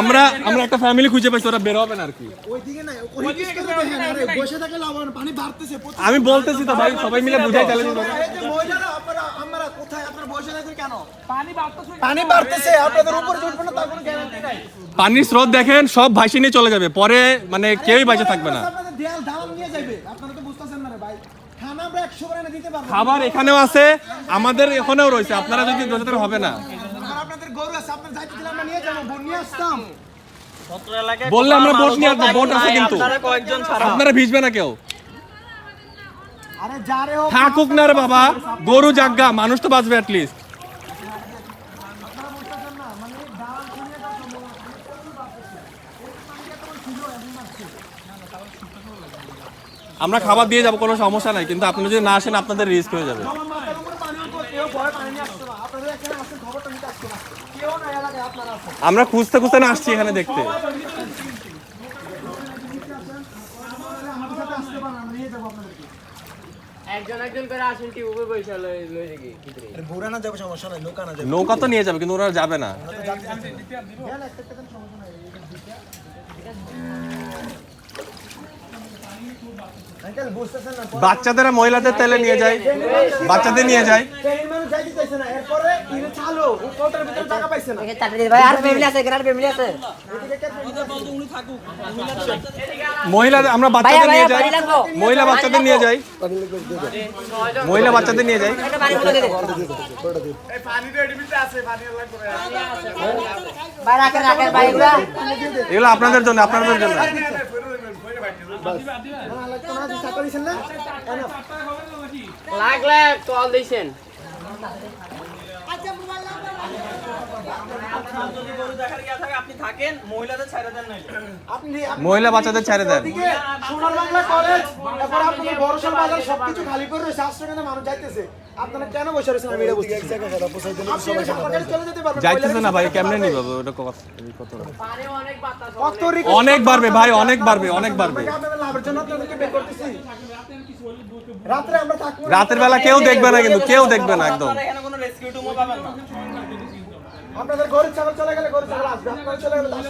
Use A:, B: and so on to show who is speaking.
A: আমরা আমরা একটা ফ্যামিলি খুঁজে পাইছি ওরা বের হবে না আর কি। আমি বলতেছি তো ভাই সবাই মিলে বুঝাই চ্যালেঞ্জ
B: এই যে মহিলারা আপনারা আমরা কোথায় আপনারা বসে থাকেন কেন? পানি বাড়তেছে। আপনাদের উপরে উঠবে না তার কোনো গ্যারান্টি নাই।
A: পানির স্রোত দেখেন সব ভাসি নিয়ে চলে যাবে পরে মানে কেউই বাইচে থাকবে না।
B: আপনাদের দেয়াল দালান নিয়ে যাবে আপনারা তো বুঝতেছেন না রে ভাই। খানা আমরা একশো করে এনে দিতে পারব না।
A: খাবার এখানেও আছে আমাদের এখানেও রয়েছে আপনারা যদি হবে না
B: আর আপনাদের গরু আছে আপনার যাইতে দিলে আমরা নিয়ে যাব বোন নিয়ে আসতাম।
A: বললে আমরা বোট নিয়ে আসব বোট আছে কিন্তু। আপনারা ভিজবে না কেউ।
B: আরে যারে হোক
A: থাকুক না রে বাবা গরু জাগা মানুষ তো বাঁচবে অ্যাটলিস্ট আমরা খাবার দিয়ে যাব কোনো সমস্যা নাই কিন্তু আপনি যদি না আসেন আপনাদের রিস্ক হয়ে যাবে।
B: আমার
A: খুঁজতে খুঁজতে না আসছি এখানে দেখতে।
B: নৌকা
A: তো নিয়ে যাবে কিন্তু ওরা যাবে না। বাচ্চাদের মহিলাদের তেলে নিয়ে যায় বাচ্চাদের নিয়ে যায়।
B: ট্রেন মানুষ যাইতে চাইছে না। এরপরে ইনে চালো ও কটার ভিতরে টাকা পাইছে না।
C: ভাই আর ফ্যামিলি আছে এখানে ফ্যামিলি আছে।
A: মহিলাদের আমরা বাচ্চাদের নিয়ে যাই। মহিলা বাচ্চাদের নিয়ে যাই। মহিলা বাচ্চাদের নিয়ে যাই।
C: এগুলো।
A: আপনাদের জন্য আপনাদের জন্য।
C: লাখ লাখ কল দিছেন।
A: মহিলা বাচ্চাদের ছেড়ে দেন।
B: সোনার বাংলা কলেজ তারপর আপনাদের বাজার সবকিছু খালি করে রয়েছে আশ্রয় মানুষ যাইতেছে। আপনারা কেন বসে রয়েছেন? আমি এটা বুঝতে
A: যাইতেছে না ভাই কেমনে নিব? ওটা কত কত?
C: অনেক
A: বাড়বে ভাই অনেক বাড়বে অনেক বাড়বে।
B: রাতের
A: বেলা কেউ দেখবে না কিন্তু কেউ দেখবে না একদম।
B: আপনাদের গরিব ছাগল চলে গেলে গরিব ছাগল আসবে আপনারা চলে গেলে আসবে।